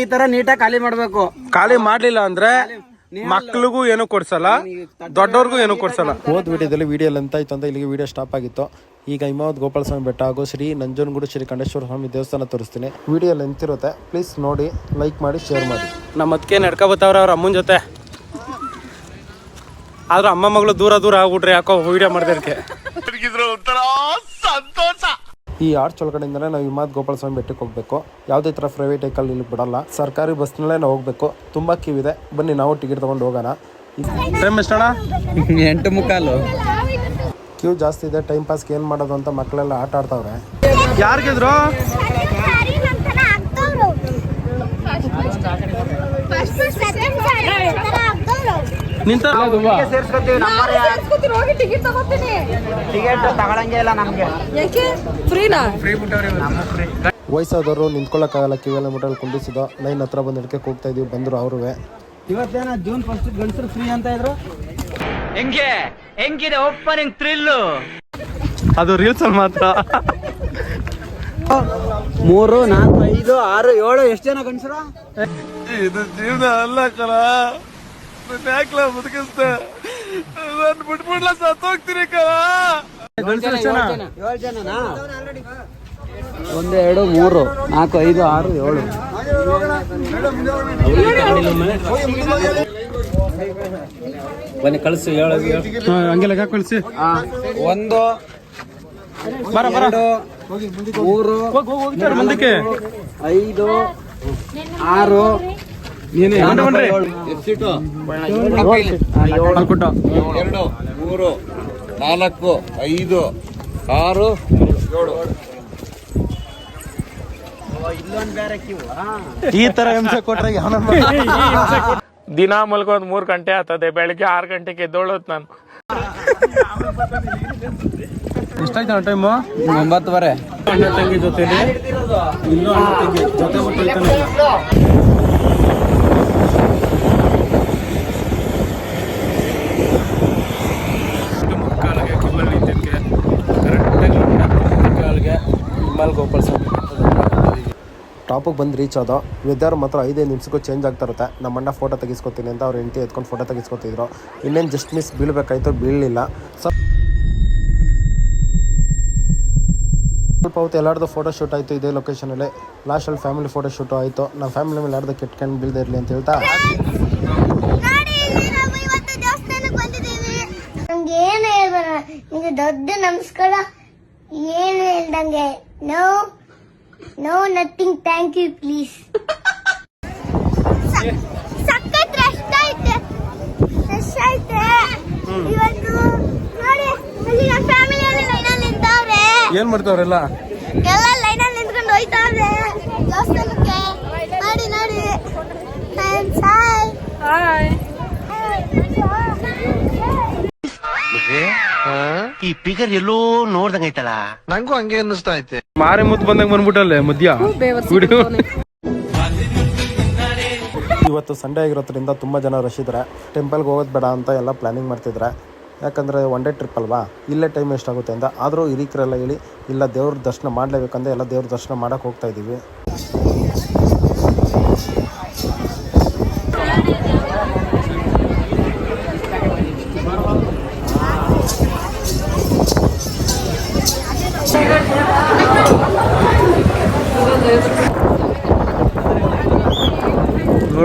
ಈ ತರ ನೀಟಾಗಿ ಖಾಲಿ ಮಾಡ್ಬೇಕು. ಖಾಲಿ ಮಾಡ್ಲಿಲ್ಲ ಅಂದ್ರೆ ಮಕ್ಳಿಗೂ ಏನು ಕೊಡ್ಸಲ್ಲ ದೊಡ್ಡವ್ರಿಗೂ ಏನು ಕೊಡ್ಸಲ್ಲ. ಹೋದ ವಿಡಿಯೋದಲ್ಲಿ ವಿಡಿಯೋ ಎಂತ ಆಯ್ತು ಅಂತ ಇಲ್ಲಿಗೆ ವಿಡಿಯೋ ಸ್ಟಾಪ್ ಆಗಿತ್ತು. ಈಗ ಹಿಮಾವತ್ ಗೋಪಾಲ ಸ್ವಾಮಿ ಬೆಟ್ಟ ಹಾಗೂ ಶ್ರೀ ನಂಜನಗೂಡು ಶ್ರೀ ಕಂಡೇಶ್ವರ ಸ್ವಾಮಿ ದೇವಸ್ಥಾನ ತೋರಿಸ್ತೀನಿ. ವಿಡಿಯೋ ಲೆಂತ್ ಇರುತ್ತೆ ಪ್ಲೀಸ್ ನೋಡಿ ಲೈಕ್ ಮಾಡಿ ಶೇರ್ ಮಾಡಿ. ನಮ್ಮ ಅದಕ್ಕೆ ನಡ್ಕೊ ಬತ್ತವ್ರ ಅವ್ರ ಅಮ್ಮನ ಜೊತೆ. ಆದ್ರೆ ಅಮ್ಮ ಮಗಳು ದೂರ ದೂರ ಆಗ್ಬಿಟ್ರಿ ಯಾಕೋ ವಿಡಿಯೋ ಮಾಡ್ದಕ್ಕೆ ಈ ಆರ್ಚ್ ಒಳಗಡೆಯಿಂದಲೇ ನಾವು ಹಿಮಾದ್ ಗೋಪಾಲ ಸ್ವಾಮಿ ಬೆಟ್ಟಕ್ಕೆ ಹೋಗಬೇಕು. ಯಾವುದೇ ಥರ ಪ್ರೈವೇಟ್ ವೆಹಿಕಲ್ ಇಲ್ಲಿ ಬಿಡಲ್ಲ. ಸರ್ಕಾರಿ ಬಸ್ನಲ್ಲೇ ನಾವು ಹೋಗಬೇಕು. ತುಂಬ ಕ್ಯೂ ಇದೆ. ಬನ್ನಿ ನಾವು ಟಿಕೆಟ್ ತೊಗೊಂಡು ಹೋಗೋಣ. ಟೈಮ್ ಎಂಟು ಮುಕ್ಕಾಲು. ಕ್ಯೂ ಜಾಸ್ತಿ ಇದೆ. ಟೈಮ್ ಪಾಸ್ಗೆ ಏನು ಮಾಡೋದು ಅಂತ ಮಕ್ಕಳೆಲ್ಲ ಆಟ ಆಡ್ತಾವ್ರೆ. ಯಾರಿಗಿದ್ರು ನಿಂತ ಸೇರ್ಸ್ಕೊತೀವಿ ಹೋಗಿ ಟಿಕೆಟ್ ತಗೋತೀನಿ. ಟಿಕೆಟ್ ತಗೊಳಂಗೆ ಇಲ್ಲ ನಮ್ಗೆ. ಯಾಕೆ? ಫ್ರೀನಾ ವಯಸ್ಸಾದವರು ನಿಂತ್ಕೊಳ್ಳೋಕ್ಕಾಗಲ್ಲ ಕಿಲೋಮೀಟರ್ ಮುಟ್ಟಲ್ಲಿ ಕುಂಡಿಸಿದ ಲೈನ್ ಹತ್ರ ಬಂದ ಹಿಡ್ಕೆ ಹೋಗ್ತಾ ಇದೀವಿ ಬಂದರು ಅವ್ರುವೆ. ಇವತ್ತೇನ ಜೂನ್ ಫಸ್ಟ್ ಗಂಡಸರು ಫ್ರೀ ಅಂತ ಇದ್ರು? ಹೆಂಗೆ? ಹೆಂಗಿದೆ ಓಪನಿಂಗ್ ಥ್ರಿಲ್ಲು ಅದು ರೀಲ್ಸ್ ಅಲ್ಲಿ ಮಾತ್ರ. ಮೂರು ನಾಲ್ಕು ಐದು ಆರು ಏಳು ಎಷ್ಟು ಜನ ಗಂಡಸರು? ಇದು ಜೀವನ ಅಲ್ಲ ಕಲ ಯಾಕಲ ಬದುಕಿಸ್ತೆ ನಾನು ಬಿಟ್ಬಿಡ್ಲ ಸತ್ತೋಗ್ತೀನಿ ಒಂದು ಎರಡು ಮೂರು ನಾಲ್ಕು ಐದು ಆರು ಏಳು ಬನ್ನಿ ಕಳಿಸಿ ಏಳು ಹಂಗೆಲ್ಲ ಯಾಕೆ ಕಳಿಸಿ ಒಂದು ಬರ ಬರ ಮೂರು ಮುಂದಕ್ಕೆ ಐದು ಆರು ಎರಡು ಮೂರು ನಾಲ್ಕು ಐದು ಆರು ಈ ತರ ಹಿಂಸೆ ಕೊಟ್ರೆ ದಿನ ಮಲ್ಕೊಂದ್ ಮೂರ್ ಗಂಟೆ ಆಗ್ತದೆ ಬೆಳಿಗ್ಗೆ ಆರು ಗಂಟೆಗೆ ಎದ್ದೋಳತ್ ನಾನು. ಎಷ್ಟಾಯ್ತು ಟೈಮು ಒಂಬತ್ತುವರೆ. ಅಣ್ಣ ತಂಗಿ ಜೊತೆಲಿ ಇನ್ನೂ ಅಣ್ಣ ತಂಗಿ ಜೊತೆ ಬಿಟ್ಟು ಹೋಯ್ತಾನೆ ಇಲ್ಲ. ಮುಕ್ಕಾಲಿಗೆ ಕಿಮ್ಮಲ್ಲಿ ನಿಂತಿದ್ಕೆ ಕರೆಕ್ಟಾಗಿ ಮುಕ್ಕಾಲಿಗೆ ಹಿಮಾಲ್ ಗೋಪಾಲ್ ಸ್ವಾಮಿ ಟಾಪಿಗೆ ಬಂದು ರೀಚ್ ಆದೋ ವೆದರ್ ಮಾತ್ರ ಐದೈದು ನಿಮಿಷಕ್ಕೂ ಚೇಂಜ್ ಆಗ್ತಾ ಇರುತ್ತೆ. ನಮ್ಮ ಅಣ್ಣ ಫೋಟೋ ತೆಗಿಸ್ಕೊತೀನಿ ಅಂತ ಅವ್ರ ಹೆಂಡತಿ ಎತ್ಕೊಂಡು ಫೋಟೋ ತೆಗಿಸ್ಕೊತಿದ್ರು. ಇನ್ನೇನು ಜಸ್ಟ್ ಮಿಸ್ ಬೀಳಬೇಕಾಯ್ತು ಬೀಳಲಿಲ್ಲ. ಸ್ವಲ್ಪ ಸ್ವಲ್ಪ ಹೊತ್ತು ಎಲ್ಲಾರ್ದು ಫೋಟೋ ಶೂಟ್ ಆಯಿತು ಇದೇ ಲೊಕೇಶನಲ್ಲಿ ಲಾಸ್ಟಲ್ಲಿ ಫ್ಯಾಮಿಲಿ ಫೋಟೋ ಶೂಟ್ ಆಯಿತು. ನಮ್ಮ ಫ್ಯಾಮಿಲಿ ಮೇಲೆ ಯಾರ್ದು ಕೆಟ್ಕೊಂಡು ಬೀಳದೇ ಇರಲಿ ಅಂತ ಹೇಳ್ತಾ? ಏನು ಹೇಳ್ಬಾರ ನಿಮಗೆ ದೊಡ್ಡ ನಮಸ್ಕಾರ. ಏನು ಹೇಳ್ದಂಗೆ. No no nothing thank you please ಸಖತ್ ರಶ್ ಐತೆ ರಶ್ ಐತೆ ಇವತ್ತು ನೋಡಿ ಅಲ್ಲಿ ನಮ್ಮ ಫ್ಯಾಮಿಲಿ ಎಲ್ಲ ಲೈನಲ್ಲಿ ನಿಂತವ್ರೆ. ಏನು ಮಾಡ್ತಾವ್ರೆಲ್ಲ? ಎಲ್ಲ ಲೈನಲ್ಲಿ ನಿಂತ್ಕೊಂಡು ಹೋಯ್ತಾವ್ರೆ. ದೇವಸ್ಥಾನಕ್ಕೆ ನೋಡಿ ನೋಡಿ ಹಾಯ್ ಹಾಯ್ ಈ ಫಿಗರ್ ಎಲ್ಲೋ ನೋಡ್ದಂಗೈತಲ್ಲ ಮಾರಿ ಮುತ್ತು ಮುದ್ದು ಬಂದ್ಬಿಟ್ಟಲ್ಲೇ ಮಧ್ಯ ವಿಡಿಯೋ. ಇವತ್ತು ಸಂಡೇ ಆಗಿರೋದ್ರಿಂದ ತುಂಬ ಜನ ರಶ್ ಇದ್ದಾರೆ ಟೆಂಪಲ್ಗೆ ಹೋಗೋದು ಬೇಡ ಅಂತ ಎಲ್ಲ ಪ್ಲ್ಯಾನಿಂಗ್ ಮಾಡ್ತಿದ್ರೆ. ಯಾಕಂದರೆ ಒನ್ ಡೇ ಟ್ರಿಪ್ ಅಲ್ವಾ? ಇಲ್ಲೇ ಟೈಮ್ ಎಷ್ಟಾಗುತ್ತೆ ಅಂತ. ಆದರೂ ಹಿರಿಕರೆಲ್ಲ ಹೇಳಿ ಇಲ್ಲ ದೇವ್ರ ದರ್ಶನ ಮಾಡಲೇಬೇಕಂದ್ರೆ ಎಲ್ಲ ದೇವ್ರ ದರ್ಶನ ಮಾಡೋಕೆ ಹೋಗ್ತಾ ಇದ್ದೀವಿ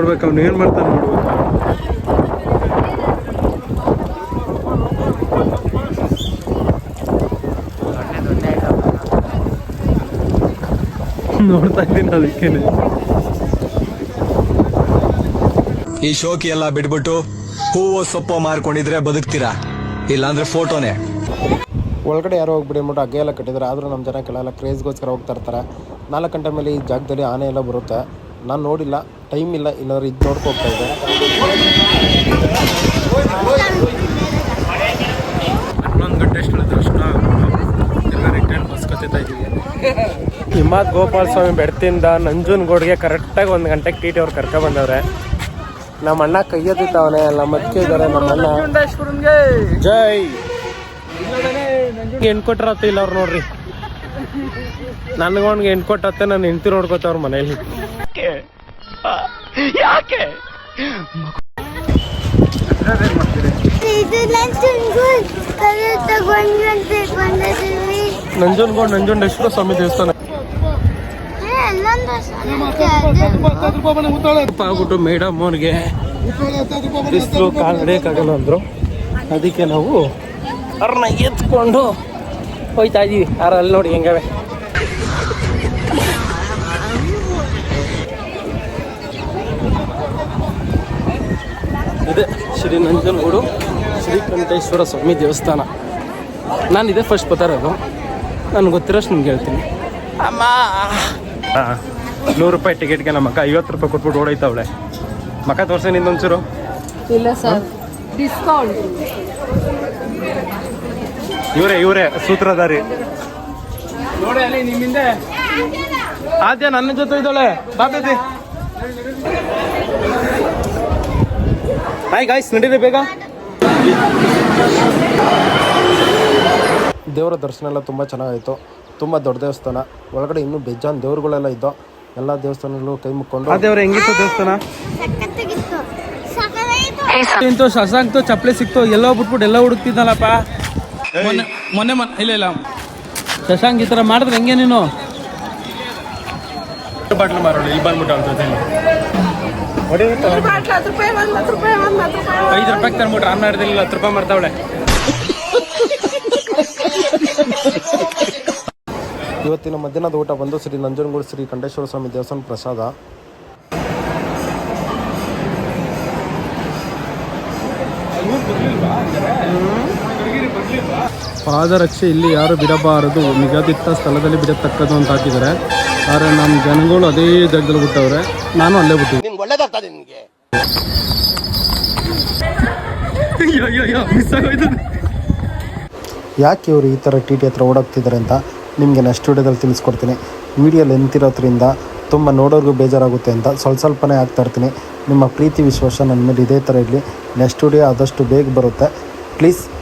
ನೋಡ್ಬೇಕು ಅವ್ನು ಏನು ಮಾಡ್ತಾನೆ ನೋಡು. ನೋಡ್ತಾ ಇದ್ದೀನಿ ಅದಕ್ಕೇನೆ. ಈ ಶೋಕಿ ಎಲ್ಲ ಬಿಟ್ಬಿಟ್ಟು ಹೂವು ಸೊಪ್ಪು ಮಾರ್ಕೊಂಡಿದ್ರೆ ಬದುಕ್ತೀರಾ? ಇಲ್ಲಾಂದ್ರೆ ಫೋಟೋನೇ. ಒಳಗಡೆ ಯಾರೋ ಹೋಗ್ಬಿಡಿ ಅಂದ್ಬಿಟ್ಟು ಹಗ್ಗ ಎಲ್ಲ ಕಟ್ಟಿದ್ದಾರೆ. ಆದರೂ ನಮ್ಮ ಜನ ಕೆಲ ಕ್ರೇಜ್ಗೋಸ್ಕರ ಹೋಗ್ತಾ ಇರ್ತಾರೆ. ನಾಲ್ಕು ಗಂಟೆ ಮೇಲೆ ಈ ಜಾಗದಲ್ಲಿ ಆನೆ ಎಲ್ಲ ಬರುತ್ತೆ. ನಾನು ನೋಡಿಲ್ಲ. ಟೈಮ್ ಇಲ್ಲ ಇಲ್ಲಾದ್ರೆ ಇದು ನೋಡ್ಕೊಳ್ತಾ ಇದೆ ಇದ್ದೆ ಹನ್ನೊಂದು ಗಂಟೆ ಎಲ್ಲ ರಿಟರ್ನ್ ಬಸ್ ಕತ್ತಾ ಇದ್ದೀವಿ. ಹಿಮಾತ್ ಗೋಪಾಲ ಸ್ವಾಮಿ ಬೆಡ್ತಿಂದ ನಂಜನಗೂಡ್ಗೆ ಕರೆಕ್ಟಾಗಿ ಒಂದು ಗಂಟೆಗೆ ಟಿ ಟಿ ಅವ್ರು ಕರ್ಕೊ ಬಂದವ್ರೆ. ನಮ್ಮ ಅಣ್ಣ ಕೈ ಎತ್ತಿತ್ತವನೆ ಎಲ್ಲ ಮತ್ಕೆ ಇದ್ದಾರೆ ನಮ್ಮ ಅಣ್ಣ. ಜೈ. ಹೆಣ್ ಇಲ್ಲ ಅವ್ರು ನೋಡ್ರಿ. ನನಗೊಂಡ್ಗೆ ಹೆಣ್ ಕೊಟ್ಟತ್ತೆ ನಾನು ಹೆಂಡ್ತಿ ನೋಡ್ಕೋತವ್ರ ಮನೇಲಿ. ಯಾಕೆ? ನಂಜನಗೂಡು ನಂಜುಂಡೇಶ್ವರ ಸ್ವಾಮಿ ದೇವಸ್ಥಾನ. ಆಗ್ಬಿಟ್ಟು ಮೇಡಮ್ ಅವನಿಗೆ ಬಿಸಿಲು, ಕಾಲು ನಡೆಯೋಕ್ಕಾಗಲ್ಲ ಅಂದರು. ಅದಕ್ಕೆ ನಾವು ಅವ್ರನ್ನ ಎತ್ಕೊಂಡು ಹೋಯ್ತಾ ಇದೀವಿ. ಯಾರ ಅಲ್ಲಿ ನೋಡಿ ಹೆಂಗವೆ? ಇದೆ. ಶ್ರೀ ನಂಜನಗೂಡು ಶ್ರೀಕಂಠೇಶ್ವರ ಸ್ವಾಮಿ ದೇವಸ್ಥಾನ. ನಾನು ಇದೇ ಫಸ್ಟ್ ಬತ್ತಾರದು ನನ್ಗೆ ಗೊತ್ತಿರೋಷ್ಟು ನಿಮ್ಗೆ ಹೇಳ್ತೀನಿ. ಅಮ್ಮ. ನೂರು ರೂಪಾಯಿ ಟಿಕೆಟ್ಗೆ ನಮ್ಮ ಅಕ್ಕ ಐವತ್ತು ರೂಪಾಯಿ ಕೊಟ್ಬಿಟ್ಟು ಓಡೈತವಳೆ ಮಕ್ಕ ನಿನ್ನ ಒಂಚೂರು. ಇಲ್ಲ ಸರ್ ಡಿಸ್ಕೌಂಟ್ ಇವರೇ ಇವರೇ ಸೂತ್ರಧಾರಿ. ನೋಡಿ ಅಲ್ಲಿ ನಿಮ್ಮಿಂದ. ಆದ್ಯ ನನ್ನ ಜೊತೆ ಇದ್ದಾಳೆ. ಬಾಬಿ ಹಾಯ್ ಗಾಯ್ಸ್ ನಡೀರಿ ಬೇಗ. ದೇವರ ದರ್ಶನ ಎಲ್ಲ ತುಂಬ ಚೆನ್ನಾಗಾಯಿತು. ತುಂಬ ದೊಡ್ಡ ದೇವಸ್ಥಾನ. ಒಳಗಡೆ ಇನ್ನೂ ಬೇಜಾನ್ ದೇವ್ರುಗಳೆಲ್ಲ ಇದ್ದೋ ಎಲ್ಲ ದೇವಸ್ಥಾನಗಳು ಕೈ ಮುಕ್ಕೊಂಡು. ಆ ದೇವ್ರ ಹೆಂಗಿತ್ತು ದೇವಸ್ಥಾನ. ಇಂತು ಶಶಾಂಕ್ತು ಚಪ್ಪಲಿ ಸಿಕ್ತು ಎಲ್ಲೋ ಬಿಟ್ಬಿಟ್ಟು ಎಲ್ಲ ಹುಡುಕ್ತಿದ್ದಲ್ಲಪ್ಪ ಮೊನ್ನೆ ಮೊನ್ನೆ ಮೊನ್ನೆ ಇಲ್ಲ ಇಲ್ಲ. ಶಶಾಂಕ್ ಈ ಥರ ಮಾಡಿದ್ರೆ ಹೆಂಗೆ ನೀನು? ಬಾಟ್ಲು ಮಾರೋಣ ಇಲ್ಲಿ ಬಂದ್ಬಿಟ್ಟು ಅವ್ರ ಐದು ರೂಪಾಯಿ ತಂದ್ಬಿಟ್ರೆ ರಾಮನಗರದಲ್ಲಿ ಹತ್ತು ರೂಪಾಯಿ ಮಾಡ್ತಾವಳೆ ಇವತ್ತಿನ ಮಧ್ಯಾಹ್ನದ ಊಟ ಬಂದು ಶ್ರೀ ನಂಜನಗೂಡು ಶ್ರೀ ಕಂಠೇಶ್ವರ ಸ್ವಾಮಿ ದೇವಸ್ಥಾನ ಪ್ರಸಾದ. ಪಾದರಕ್ಷೆ ಇಲ್ಲಿ ಯಾರು ಬಿಡಬಾರದು. ನಿಗದಿತ ಸ್ಥಳದಲ್ಲಿ ಬಿಡತಕ್ಕದ್ದು ಅಂತ ಹಾಕಿದ್ದಾರೆ. ಆದರೆ ನಮ್ಮ ಜನಗಳು ಅದೇ ಜಾಗದಲ್ಲಿ ಬಿಟ್ಟವ್ರೆ ನಾನು ಅಲ್ಲೇ ಬಿಟ್ಟಿದ್ದೆ ಮಿಸ್ ಆಗೋಯ್ತು ಯಾಕೆ ಇವರು ಈ ಥರ ಟಿ ಟಿ ಹತ್ರ ಓಡಾಗ್ತಿದ್ದಾರೆ ಅಂತ ನಿಮಗೆ ನೆಕ್ಸ್ಟ್ ವಿಡಿಯೋದಲ್ಲಿ ತಿಳಿಸ್ಕೊಡ್ತೀನಿ. ವಿಡಿಯೋ ಲೆಂತ್ ಇರೋದ್ರಿಂದ ತುಂಬ ನೋಡೋರಿಗೂ ಬೇಜಾರಾಗುತ್ತೆ ಅಂತ ಸ್ವಲ್ಪ ಸ್ವಲ್ಪನೇ ಆಗ್ತಾ ಇರ್ತೀನಿ. ನಿಮ್ಮ ಪ್ರೀತಿ ವಿಶ್ವಾಸ ನನ್ನ ಮೇಲೆ ಇದೇ ಥರ ಇರಲಿ. ನೆಕ್ಸ್ಟ್ ವಿಡಿಯೋ ಆದಷ್ಟು ಬೇಗ ಬರುತ್ತೆ. ಪ್ಲೀಸ್